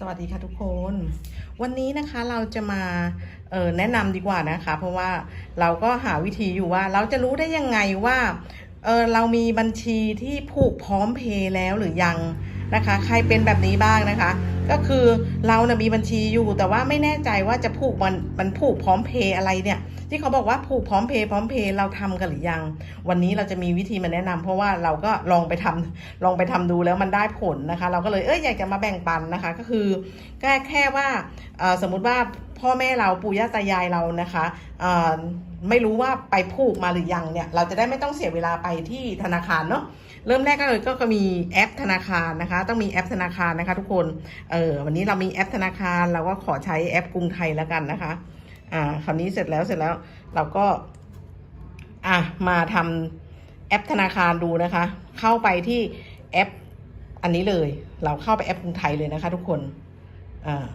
สวัสดีค่ะทุกคน วันนี้นะคะเราจะมาเออแนะนำดีกว่านะคะ เพราะว่าเราก็หาวิธีอยู่ว่าเราจะรู้ได้ยังไงว่าเออเรามีบัญชีที่ผูกพร้อมเพย์แล้วหรือยังนะคะ ใครเป็นแบบนี้บ้างนะคะ ก็คือเรานะ่ะมีบัญชีอยู่แต่ว่าไม่แน่ใจว่าจะผูกมันมันผูกพร้อมเพย์อะไรเนี่ย ที่เขาบอกว่าผูกพร้อมเพย์พร้อมเพย์เราทำกันหรือยัง วันนี้เราจะมีวิธีมาแนะนำเพราะว่าเราก็ลองไปทำลองไปทำดูแล้วมันได้ผลนะคะ เราก็เลยเอ้ยอยากจะมาแบ่งปันนะคะ ก็คือแค่แค่ว่าสมมุติว่า พ่อแม่เราปู่ย่าตายายเรานะคะไม่รู้ว่าไปผูกมาหรือยังเนี่ยเราจะได้ไม่ต้องเสียเวลาไปที่ธนาคารเนาะเริ่มแรกก็เลยก็มีแอปธนาคารนะคะ ต้องมีแอปธนาคารนะคะ ทุกคนเออวันนี้เรามีแอปธนาคารเราก็ขอใช้แอปกรุงไทยแล้วกันนะคะอ่าคราวนี้เสร็จแล้วเสร็จแล้วเราก็อะมาทำแอปธนาคารดูนะคะ เข้าไปที่แอปอันนี้เลย เราเข้าไปแอปกรุงไทยเลยนะคะ ทุกคนอ่า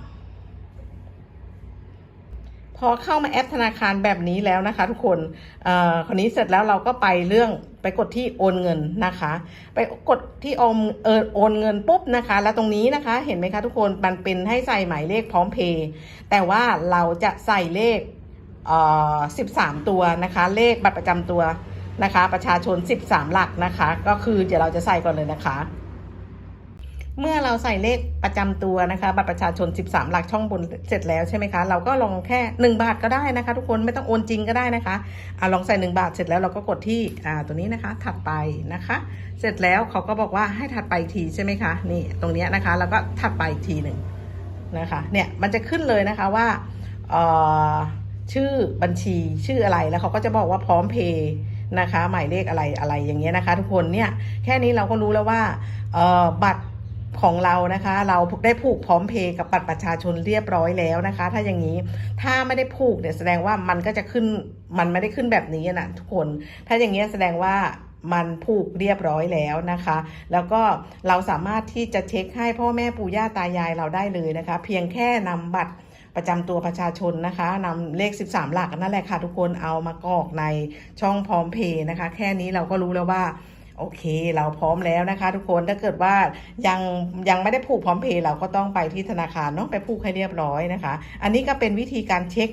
พอเข้ามาแอปธนาคารแบบนี้แล้วนะคะ ทุกคนเอ่อคราวนี้เสร็จแล้วเราก็ไปเรื่องไปกดที่โอนเงินนะคะ ไปกดที่โอนเออโอนเงินปุ๊บนะคะ แล้วตรงนี้นะคะเห็นไหมคะทุกคนมันเป็นให้ใส่หมายเลขพร้อมเพย์แต่ว่าเราจะใส่เลขเอ่อ13ตัวนะคะ เลขบัตรประจำตัวนะคะ ประชาชน 13 หลักนะคะ ก็คือเดี๋ยวเราจะใส่ก่อนเลยนะคะ เมื่อเราใส่เลขประจำตัวนะคะ บัตรประชาชน 13 หลักช่องบนเสร็จแล้วใช่ไหมคะ เราก็ลองแค่ 1 บาทก็ได้นะคะ ทุกคนไม่ต้องโอนจริงก็ได้นะคะอะลองใส่ 1 บาทเสร็จแล้วเราก็กดที่อ่าตัวนี้นะคะ ถัดไปนะคะ เสร็จแล้วเขาก็บอกว่าให้ถัดไปทีใช่ไหมคะนี่ตรงนี้นะคะแล้วก็ถัดไปทีหนึ่งนะคะเนี่ยมันจะขึ้นเลยนะคะว่าเอ่อชื่อบัญชีชื่ออะไรแล้วเขาก็จะบอกว่าพร้อมเพย์นะคะ หมายเลขอะไรอะไรอย่างเงี้ยนะคะ ทุกคนเนี่ยแค่นี้เราก็รู้แล้วว่าเอ่อบัตร ของเรานะคะ เราได้ผูกพร้อมเพย์กับบัตรประชาชนเรียบร้อยแล้วนะคะ ถ้าอย่างนี้ถ้าไม่ได้ผูกเนี่ยแสดงว่ามันก็จะขึ้นมันไม่ได้ขึ้นแบบนี้นะทุกคน ถ้าอย่างเงี้แสดงว่ามันผูกเรียบร้อยแล้วนะคะ แล้วก็เราสามารถที่จะเช็คให้พ่อแม่ปู่ย่าตายายเราได้เลยนะคะ เพียงแค่นำบัตรประจำตัวประชาชนนะคะนำเลข 13 หลักนั่นแหละค่ะ ทุกคนเอามากรอกในช่องพร้อมเพย์นะคะ แค่นี้เราก็รู้แล้วว่า โอเค เราพร้อมแล้วนะคะ ทุกคนถ้าเกิดว่ายังยังไม่ได้ผูกพร้อมเพย์เราก็ต้องไปที่ธนาคารเนาะไปผูกให้เรียบร้อยนะคะ อันนี้ก็เป็นวิธีการเช็ค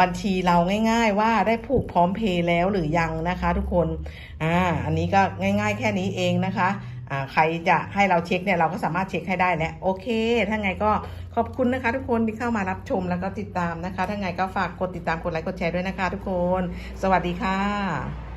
บัญชีเราง่าย ๆ ว่าได้ผูกพร้อมเพย์แล้วหรือยังนะคะ ทุกคนอ่าอันนี้ก็ง่าย ๆ แค่นี้เองนะคะใครจะให้เราเช็คเนี่ยเราก็สามารถเช็คให้ได้แล้วโอเค ถ้าไงก็ขอบคุณนะคะ ทุกคนที่เข้ามารับชมแล้วก็ติดตามนะคะ ถ้าไงก็ฝากกดติดตามกดไลค์กดแชร์ด้วยนะคะ ทุกคน สวัสดีค่ะ